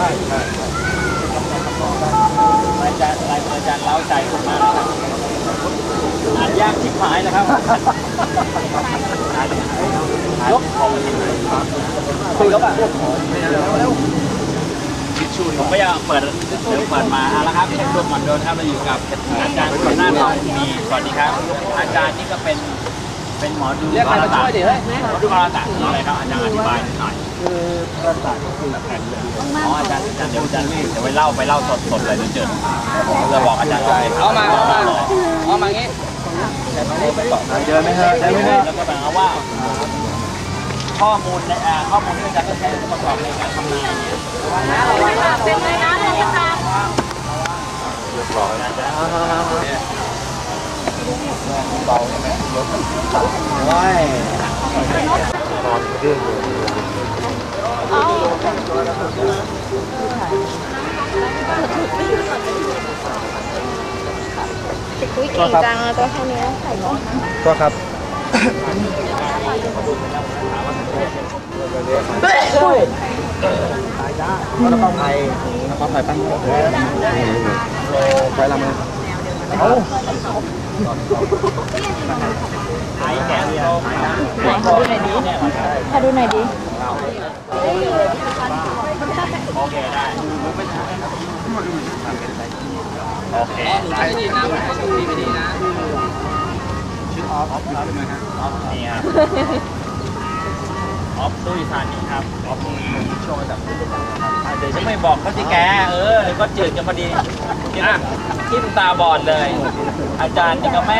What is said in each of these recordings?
ช่ใช่ใช่รายการรายการเล้าใจคนมากนะครับอ่านยากที่หายนะครับยกของคุยกับอะทิชชู่ผมก็ยังเปิดเริ่มเปิดมาเอาละครับรวมหมอนโดนครับเราอยู่กับอาจารย์คนหน้าเรามีสวัสดีครับ อาจารย์นี่ก็เป็น เป็นหมอดูเรียกใครมาช่วยดิเฮ้ยหมอดูกรศาสตร์อะไรครับอาจารย์อธิบายหน่อยคือประสาทก็คือแผ่นเลยอ๋ออาจารย์อาจารย์เดี๋ยวอาจารย์เดี๋ยวไปเล่าไปเล่าสดๆเลยเดี๋ยวเจอจะบอกอาจารย์ว่าเอามาเอามาเอามางี้เจอไหมฮะได้ไหมฮะแล้วก็แปลว่าข้อมูลในอ่าข้อมูลที่อาจารย์ก็ใช้ประกอบในการทำนายเนี่ยเป็นไงนะเลยค่ะ ว้ายอุ้ยเก่งจังอะตัวแค่นี้ใส่หมวกก็ครับแล้วก็ไทยแล้วก็ไทยปั้นใช้ละมั้ยเอ ไอ้แกเนี่ยไหนขอดูหน่อยดิเนี่ยขอดูหน่อยดิโอเคได้โอเคใช้ดีนะดีไม่ดีนะชื่อออฟออฟอยู่ใช่ไหมฮะออฟนี่ครับออฟตุ้ยธานีครับออฟนี่ช่วงระดับ เดี๋ยวจะไม่บอกเขาสิแก เออเดี๋ยวก็จืดกันพอดีอะทิ่มตาบอดเลย อาจารย์จะกับแม่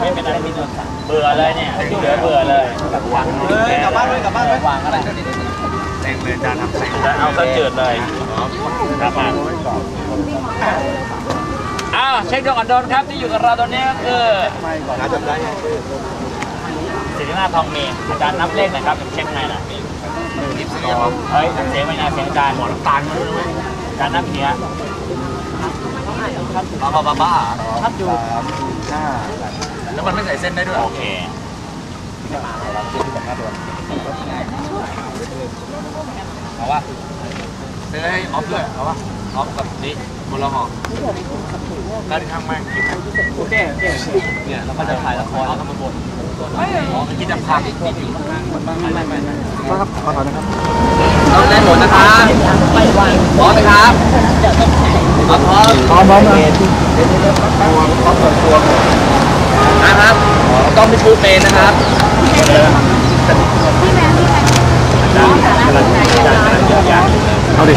ไม่เป็นไรพี่นนท์เบื่อเลยเนี่ยเหลือเบื่อเลยเฮ้ยกลับบ้านเลยกลับบ้านเลยวางอะไรแรงเลยจานทำแสงจะเอาซะจืดเลยครับมาอ้าวเช็คดวงอันโดนครับที่อยู่กับเราตอนนี้ก็คือนนะจำได้ไงชื่อสิรินาทองเมย์อาจารย์นับเลขนะครับเช็คไงนะยี่ สิบสองเฮ้ยเสียงไม่น่าเสียงจารย์หมอน้ำตาลอาจารย์นับเนี้ยบ้าบ้าบ้าบ้าสามห้าแล้วมันไม่ใส่เส้นได้ด้วยโอเคเอาวะซื้อให้ออฟด้วยเอาวะออฟกับนี่คนละห่อด้านข้างแม่งกินโอเคโอเคเนี่ยเราก็จะถ่ายละครแล้วก็มาบดอ๋อกินจะพักติดอยู่ข้างๆไม่ไม่ไม่ ครับขอถอนนะครับต้องได้หมดนะครับพร้อมไหมครับพร้อมพร้อมพร้อมพร้อมนะนะครับต้องเป็นฟูเมนนะครับเอาดิ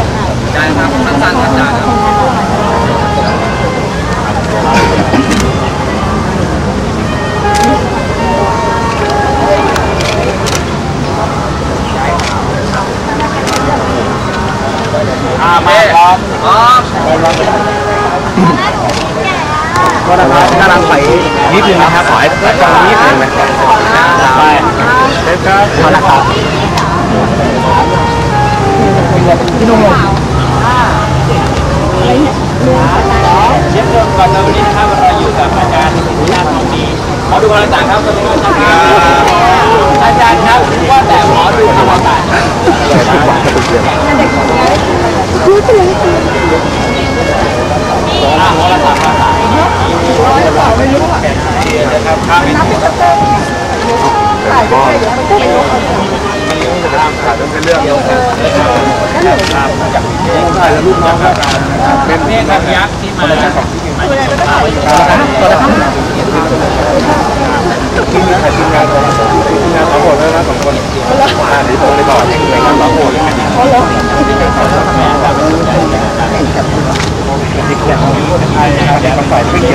จานครับสั้นๆครับจานครับ มาพร้อมพร้อมก็นะครับกำลังไปนิดนึงนะครับขอให้ฟังนิดนึงนะครับไปเด็กครับมาแล้วครับพี่นุ่มเช็คเรื่องก่อนเลยวันนี้นะครับเราอยู่กับอาจารย์สิรินาถทองเมย์หมอดูกรศาสตร์ครับสวัสดีครับอาจารย์ครับว่าแต่หมอดูกรศาสตร์อ่าหมอศาสตร์ภาษาไม่รู้อะนะ ครับครับถ่ายเป็นเรื่องถ่ายแล้วลูกน้องครับเป็นเมฆยักษ์ที่มาของทีมงานถ่ายทีมงานทีมงานสองคนแล้วนะสองคนอ่าดีตรงเลยก่อนทีมงานสองคนที่เขียนไทยนะครับเด็กฝ่ายที่เขี